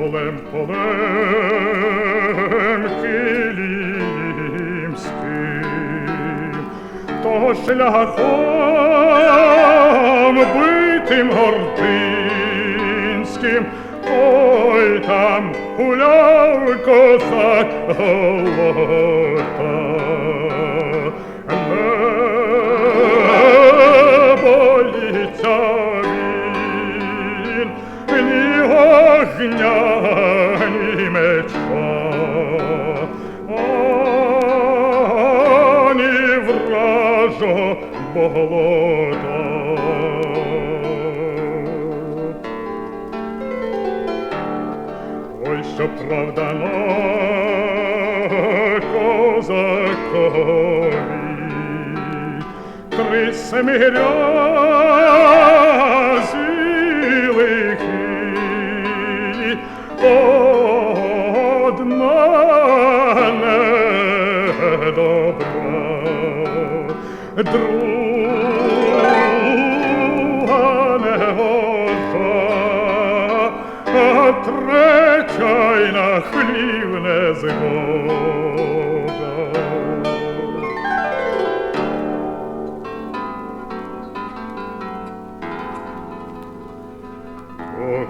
полем, полем килімським, то шляхом битим гординським, ой там гуляв козак голота. Огня, ні меча, ані вражо болота. Ой, що правда на козакові, три семи друга негожа, а третя й на хлів не згода.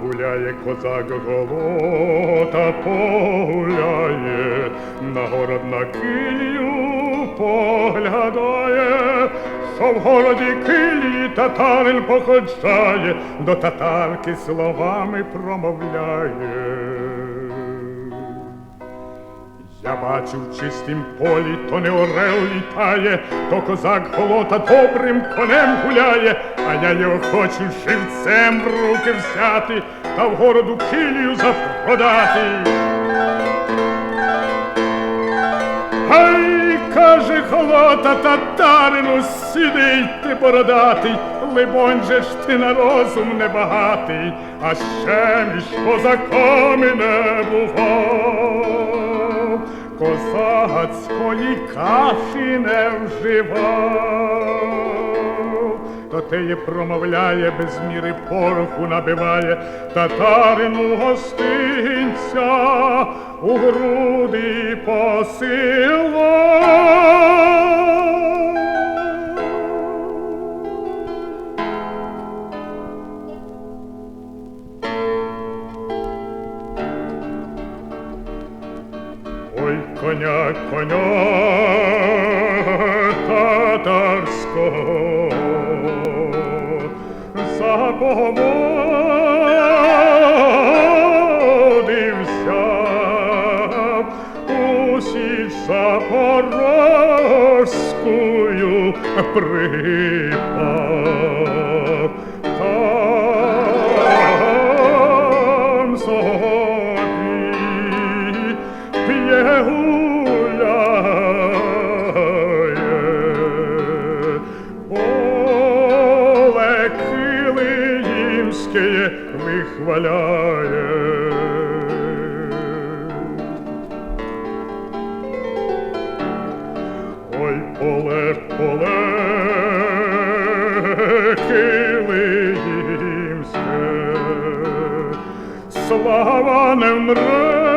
Погуляє козак голота, погуляє, на город на килью поглядає, що в городі килії татарин походжає, до татарки словами промовляє. Я бачу в чистім полі, то не орел літає, то козак голота добрим конем гуляє, а я його хочу живцем в руки взяти та в городу килію запродати. Гай, каже холота татарину, сидить ти бородатий, либонь же ж ти на розум небагатий, а ще між козаками не бував, козацької каші не вживав. То теє промовляє, без міри пороху набиває, татарину гостинця у груди посила. Коня, коня татарського, заповодився у січ запорозькую припав. Килиїмське вихваляє. Ой, поле, поле, килиїмське, слава не вмре,